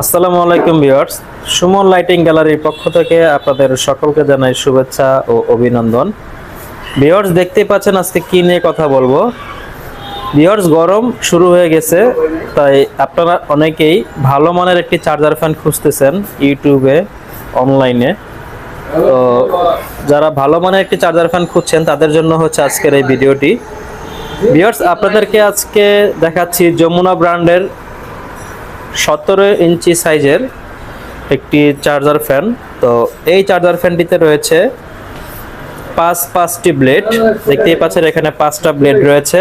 আসসালামু আলাইকুম viewers. Suman lighting গ্যালারির পক্ষ থেকে আপনাদের সকলকে জানাই শুভেচ্ছা ও অভিনন্দন। ভিউয়ার্স, দেখতেই পাচ্ছেন আজকে কি নিয়ে কথা বলব? ভিউয়ার্স, গরম শুরু হয়ে গেছে, তাই আপনারা অনেকেই ভালো মানের একটি চার্জার ফ্যান খুঁজতেছেন ইউটিউবে, অনলাইনে। তো যারা ভালো মানের একটি চার্জার ফ্যান খুঁজছেন, তাদের জন্য হচ্ছে আজকের এই ভিডিওটি। ভিউয়ার্স, আপনাদেরকে আজকে দেখাচ্ছি যমুনা ব্র্যান্ডের সতেরো ইঞ্চি সাইজের একটি চার্জার ফ্যান। তো এই চার্জার ফ্যানটিতে রয়েছে পাঁচ পাঁচটি ব্লেড। দেখতেই পাচ্ছেন এখানে পাঁচটা ব্লেড রয়েছে।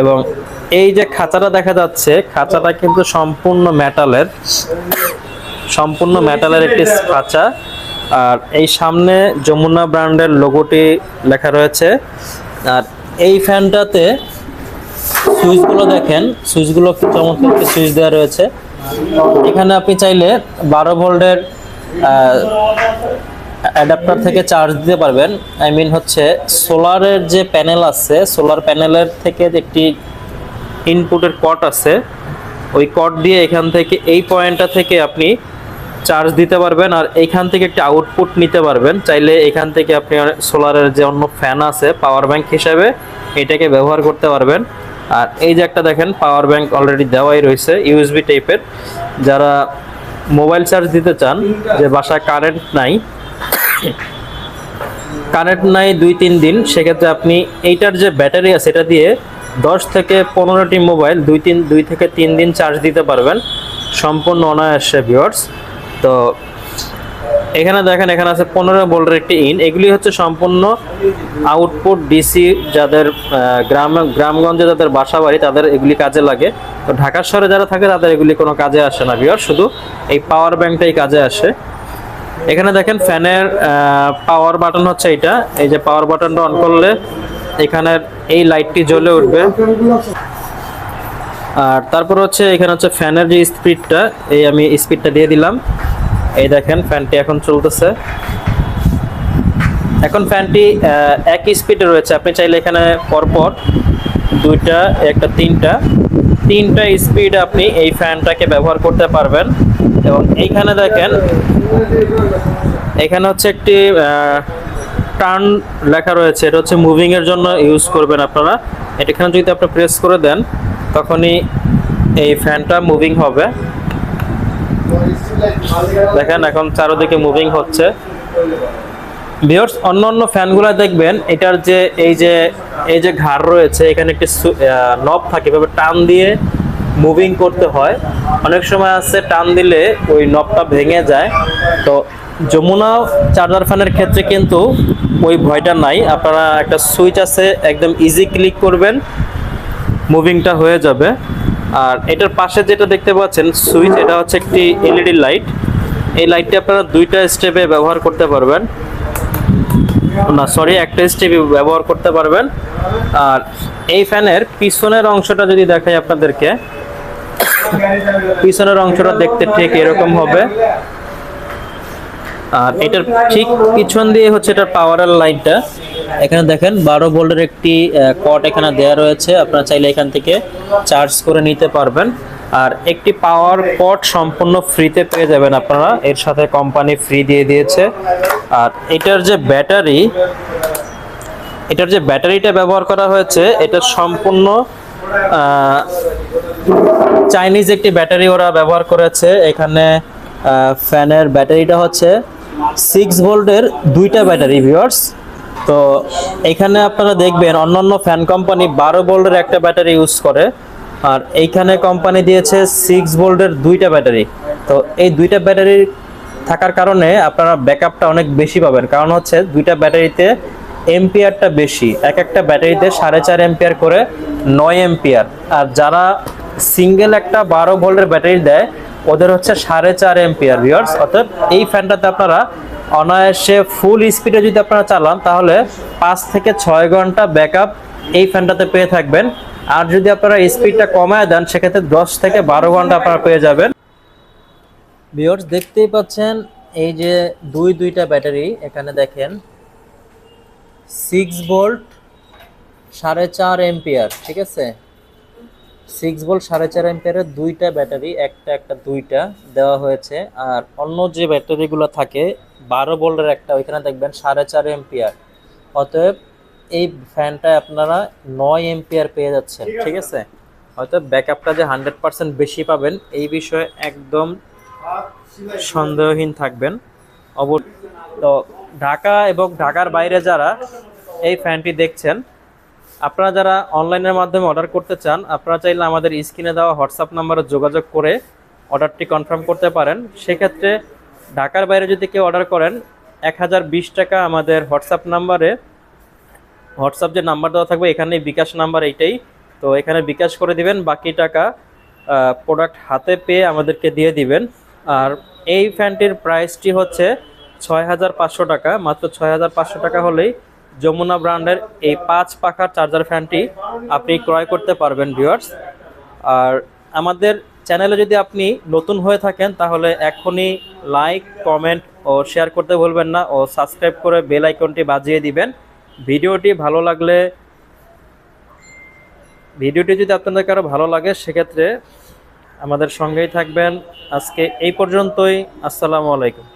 এবং এই যে খাঁচাটা দেখা যাচ্ছে, খাঁচাটা কিন্তু সম্পূর্ণ মেটালের সম্পূর্ণ মেটালের একটি খাঁচা। আর এই সামনে যমুনা ব্র্যান্ডের লোগোটি লেখা রয়েছে। আর এই ফ্যানটাতে সুইচগুলো দেখেন, সুইচগুলো কি চমৎকার একটি সুইচ দেওয়া রয়েছে। এখানে আপনি চাইলে বারো ভোল্টের অ্যাডাপ্টার থেকে চার্জ দিতে পারবেন। আই মিন হচ্ছে সোলারের যে প্যানেল আছে সোলার প্যানেলের থেকে একটি ইনপুটের কট আছে, ওই কট দিয়ে এখান থেকে এই পয়েন্টটা থেকে আপনি চার্জ দিতে পারবেন আর এইখান থেকে একটি আউটপুট নিতে পারবেন। চাইলে এখান থেকে আপনি সোলারের যে অন্য ফ্যান আছে পাওয়ার ব্যাংক হিসাবে এটাকে ব্যবহার করতে পারবেন। আর এই যে একটা দেখেন পাওয়ার ব্যাংক অলরেডি দেওয়াই রয়েছে ইউএসবি টাইপের যারা মোবাইল চার্জ দিতে চান, যে বাসায় কারেন্ট নাই কারেন্ট নাই দুই তিন দিন, সেক্ষেত্রে আপনি এইটার যে ব্যাটারি আছে, এটা দিয়ে দশ থেকে পনেরোটি মোবাইল দুই তিন, দুই থেকে তিন দিন চার্জ দিতে পারবেন। সম্পূর্ণ অনায়াসে ভিওর্স তো এখানে দেখেন, এখানে আছে পনেরো ভোল্টের একটি ইন। এগুলি হচ্ছে সম্পূর্ণ আউটপুট ডিসি যাদের গ্রাম, গ্রামগঞ্জে যাদের বাসা বাড়ি তাদের এগুলি কাজে লাগে। তো ঢাকা শহরে যারা থাকে, তাদের এগুলি কোনো কাজে আসে না ভিওর শুধু এই পাওয়ার ব্যাংকটাই কাজে আসে। এখানে দেখেন ফ্যানের পাওয়ার বাটন হচ্ছে এটা এই যে পাওয়ার বাটনটা অন করলে এখানের এই লাইটটি জ্বলে উঠবে। আর তারপর হচ্ছে, এখানে হচ্ছে ফ্যানের যে স্পিডটা এই আমি স্পিডটা দিয়ে দিলাম। এই দেখেন, ফ্যানটি এখন চলতেছে। এখন ফ্যানটি একই স্পিডে রয়েছে। আপনি চাইলে এখানে পরপর দুইটা, একটা, তিনটা তিনটা স্পিড আপনি এই ফ্যানটাকে ব্যবহার করতে পারবেন। এবং এইখানে দেখেন, এখানে হচ্ছে একটি টার্ন লেখা রয়েছে। এটা হচ্ছে মুভিং এর জন্য ইউজ করবেন আপনারা। এটা এখানে যদি আপনি প্রেস করে দেন, তখনই এই ফ্যানটা মুভিং হবে। দেখেন, এখন চারোদিকে মুভিং হচ্ছে। ভিউয়ার্স অন্য অন্য ফ্যানগুলো দেখবেন, এটার যে এই যে এই যে ঘাড় রয়েছে, এখানে একটি নব থাকে, এভাবে টান দিয়ে মুভিং করতে হয়। অনেক সময় আছে টান দিলে ওই নবটা ভেঙে যায়। তো যমুনা চার্জার ফ্যানের ক্ষেত্রে কিন্তু ওই ভয়টা নাই। আপনারা একটা সুইচ আছে, একদম ইজি ক্লিক করবেন মুভিংটা হয়ে যাবে। আর এটার পাশে যেটা দেখতে পাচ্ছেন, সুইচ, এটা হচ্ছে একটি এলইডি লাইট। এই লাইটটি আপনারা দুইটা স্টেপে ব্যবহার করতে পারবেন। না, সরি, একটা স্টেপে ব্যবহার করতে পারবেন। আর এই ফ্যানের পিছনের অংশটা যদি দেখাই আপনাদেরকে, পিছনের অংশটা দেখতে ঠিক এরকম হবে। আর এটার ঠিক পিছন দিয়ে হচ্ছে এটার পাওয়ারের লাইনটা এখানে দেখেন, বারো ভোল্টের একটি কট এখানে দেওয়া রয়েছে। আপনারা চাইলে এখান থেকে চার্জ করে নিতে পারবেন। আর একটি পাওয়ার কট সম্পূর্ণ ফ্রিতে পেয়ে যাবেন আপনারা। এর সাথে কোম্পানি ফ্রি দিয়ে দিয়েছে। আর এটার যে ব্যাটারি এটার যে ব্যাটারিটা ব্যবহার করা হয়েছে, এটা সম্পূর্ণ চাইনিজ একটি ব্যাটারি ওরা ব্যবহার করেছে। এখানে ফ্যানের ব্যাটারিটা হচ্ছে সিক্স ভোল্টের দুইটা ব্যাটারি ভিউয়ার্স তো এখানে আপনারা দেখবেন অন্যান্য ফ্যান কোম্পানি বারো ভোল্টের একটা ব্যাটারি ইউজ করে, আর এইখানে কোম্পানি দিয়েছে সিক্স ভোল্টের দুইটা ব্যাটারি। তো এই দুইটা ব্যাটারি থাকার কারণে আপনারা ব্যাকআপটা অনেক বেশি পাবেন। কারণ হচ্ছে দুইটা ব্যাটারিতে এম্পিয়ারটা বেশি। এক একটা ব্যাটারিতে সাড়ে চার এম্পিয়ার করে নয় এম্পিয়ার আর যারা সিঙ্গেল একটা বারো ভোল্টের ব্যাটারি দেয় ওদের হচ্ছে সাড়ে চার এম্পিয়ার ভিওর্স অর্থাৎ এই ফ্যানটাতে আপনারা অনায়াসে ফুল স্পিডে যদি আপনারা চালান, তাহলে পাঁচ থেকে ছয় ঘণ্টা ব্যাকআপ এই ফ্যানটাতে পেয়ে থাকবেন। আর যদি আপনারা স্পিডটা কমায় দেন, সেক্ষেত্রে দশ থেকে বারো ঘণ্টা আপনারা পেয়ে যাবেন। ভিউয়ার্স দেখতেই পাচ্ছেন এই যে দুই দুইটা ব্যাটারি, এখানে দেখেন। সিক্স ভোল্ট সাড়ে চার এম্পিয়ার ঠিক আছে? সিক্স ভোল্ট সাড়ে চার এম্পিয়ারের দুইটা ব্যাটারি একটা একটা দুইটা দেওয়া হয়েছে। আর অন্য যে ব্যাটারিগুলো থাকে বারো ভোল্টের একটা ওইখানে দেখবেন সাড়ে চার এম্পিয়ার অতএব এই ফ্যানটা আপনারা নয় এম্পিয়ার পেয়ে যাচ্ছেন ঠিক আছে। হয়তো ব্যাকআপটা যে হান্ড্রেড পার্সেন্ট বেশি পাবেন এই বিষয়ে একদম সন্দেহহীন থাকবেন। অব তো ঢাকা এবং ঢাকার বাইরে যারা এই ফ্যানটি দেখছেন আপনারা যারা অনলাইনের মাধ্যমে অর্ডার করতে চান, আপনারা চাইলে আমাদের স্ক্রিনে দেওয়া হোয়াটসঅ্যাপ নাম্বারে যোগাযোগ করে অর্ডারটি কনফার্ম করতে পারেন। সেক্ষেত্রে ঢাকার বাইরে যদি কেউ অর্ডার করেন, এক হাজার বিশ টাকা আমাদের হোয়াটসঅ্যাপ নাম্বারে হোয়াটসঅ্যাপ যে নাম্বার দেওয়া থাকবে এখানে বিকাশ নাম্বার এইটাই। তো এখানে বিকাশ করে দিবেন, বাকি টাকা প্রোডাক্ট হাতে পেয়ে আমাদেরকে দিয়ে দিবেন। আর এই ফ্যানটির প্রাইসটি হচ্ছে ছয় হাজার পাঁচশো টাকা, মাত্র ছয় হাজার পাঁচশো টাকা হলেই যমুনা ব্র্যান্ডের এই পাঁচ পাখার চার্জার ফ্যানটি আপনি ক্রয় করতে পারবেন ভিউয়ার্স আর আমাদের চ্যানেলে যদি আপনি নতুন হয়ে থাকেন, তাহলে এখনই লাইক কমেন্ট ও শেয়ার করতে ভুলবেন না ও সাবস্ক্রাইব করে বেল আইকনটি বাজিয়ে দিবেন। ভিডিওটি ভালো লাগলে, ভিডিওটি যদি আপনাদের কারও ভালো লাগে, সেক্ষেত্রে আমাদের সঙ্গেই থাকবেন। আজকে এই পর্যন্তই। আসসালামু আলাইকুম।